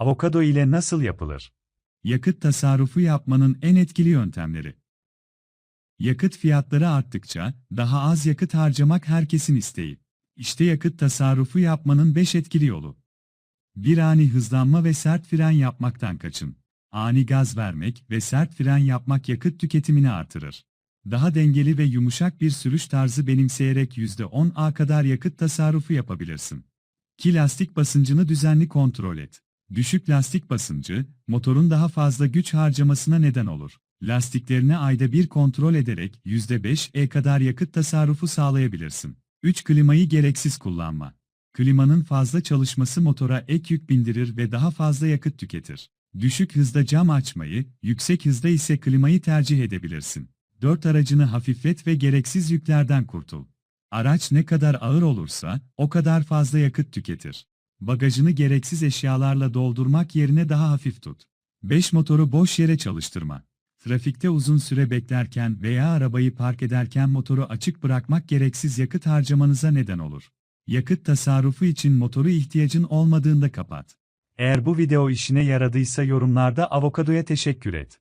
Avokado ile nasıl yapılır? Yakıt tasarrufu yapmanın en etkili yöntemleri. Yakıt fiyatları arttıkça daha az yakıt harcamak herkesin isteği. İşte yakıt tasarrufu yapmanın 5 etkili yolu. Bir ani hızlanma ve sert fren yapmaktan kaçın. Ani gaz vermek ve sert fren yapmak yakıt tüketimini artırır. Daha dengeli ve yumuşak bir sürüş tarzı benimseyerek %10'a kadar yakıt tasarrufu yapabilirsin. Ki lastik basıncını düzenli kontrol et. Düşük lastik basıncı, motorun daha fazla güç harcamasına neden olur. Lastiklerini ayda bir kontrol ederek %5'e kadar yakıt tasarrufu sağlayabilirsin. 3. Klimayı gereksiz kullanma. Klimanın fazla çalışması motora ek yük bindirir ve daha fazla yakıt tüketir. Düşük hızda cam açmayı, yüksek hızda ise klimayı tercih edebilirsin. 4. Aracını hafiflet ve gereksiz yüklerden kurtul. Araç ne kadar ağır olursa, o kadar fazla yakıt tüketir. Bagajını gereksiz eşyalarla doldurmak yerine daha hafif tut. 5. Motoru boş yere çalıştırma. Trafikte uzun süre beklerken veya arabayı park ederken motoru açık bırakmak gereksiz yakıt harcamanıza neden olur. Yakıt tasarrufu için motoru ihtiyacın olmadığında kapat. Eğer bu video işine yaradıysa yorumlarda avokadoya teşekkür et.